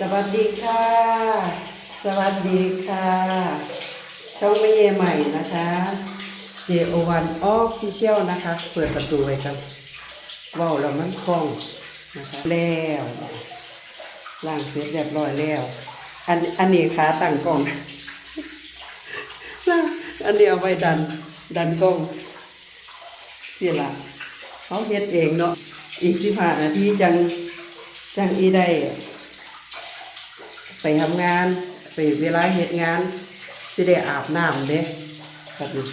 สวัสดีค่ะ สวัสดีค่ะ ช่องไม่เยใหม่นะคะ JO1 Official นะคะ เปิดประตูไว้ครับว้าวแล้วมันคล่องนะคะแล้วล้างเสร็จเรียบร้อยแล้ว อันอันนี้ขาตั้งกล้องอันนี้เอาไว้ดัน ดันกล้องเสียละเขาเฮ็ดเองเนาะอีกสิบห้านาทีจังจังอีได้ ไปทำงาน ไปเวลาเหตุงานสิได้อาบน้ำเด้ครับนี่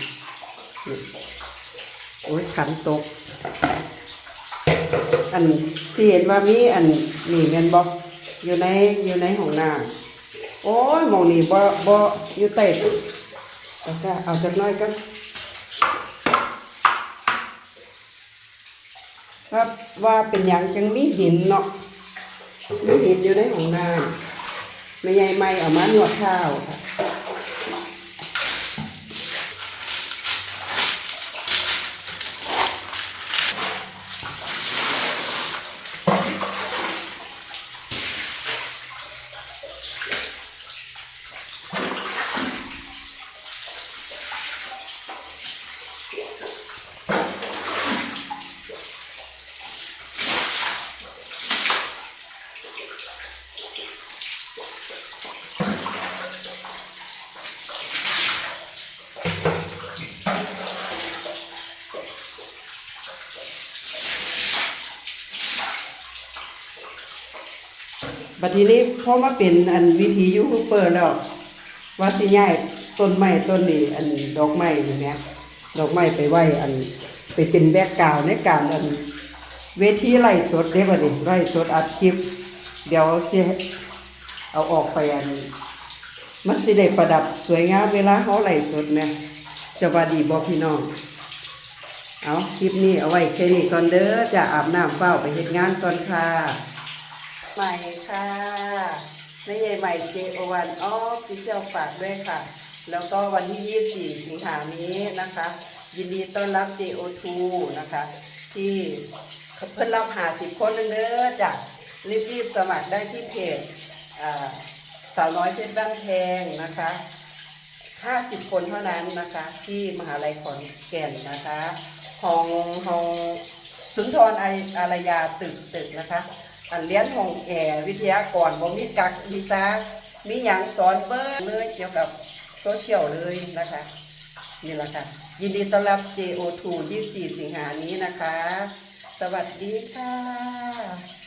โอ้ยขันตก อันสิเห็นว่ามีอันนี่เงินบอกอยู่ในอยู่ในห้องน้ำโอ้ยมองนี่บ่บ่อยู่ใต้แล้วก็เอาจักน้อยกันครับว่าเป็นอย่างจังมีหินเนาะมีหินอยู่ในห้องน้ำ ไม่ใหญ่ไม่เอามานวดข้าวค่ะ บัดทีนี้พอมาเป็นอันวิธียูทูบเบอร์แล้วว่าสิย้ายต้นไม้ต้นนี้อันดอกไม้นี่แหมดอกไม้ไปไหวอันไปเป็นแบกกาวในการอันเวทีไล่สดเด้บัดนี้ไล่สดอัดคลิป เดี๋ยวเสิเอาออกไปอันมันสิได้ประดับสวยงามเวลาเขาไล่สดเนะจะวาดีบ่พี่น้อง เอาคลิปนี้เอาไว้แค่นี้ก่อนเด้อจะอาบน้ำเฝ้าไปเฮ็ดงานก่อนค่ะ ใหม่ค่ะไม่ใหญ่ใหม่ JO1 Official ฝากด้วยค่ะ แล้วก็วันที่ 24 สิงหานี้นะคะ ยินดีต้อนรับ JO2 นะคะ ที่เพิ่นรับหาสิบคนเด้อจ้ะรีบๆสมัครได้ที่เพจสาวน้อยเพชรบ้านแพงนะคะ50 คนเท่านั้นนะคะ ที่มหาลัยขอนแก่นนะคะห้องห้องสุนทรออารยาตึกตึกนะคะ อันเรียนห้องแอร์วิทยากรบ่มีกักมีซ่ามีอย่างสอนเบิ้งเลยเกี่ยวกับโซเชียลเลยนะคะนี่แหละค่ะ ยินดีต้อนรับ JO2 24 สิงหานี้นะคะ สวัสดีค่ะ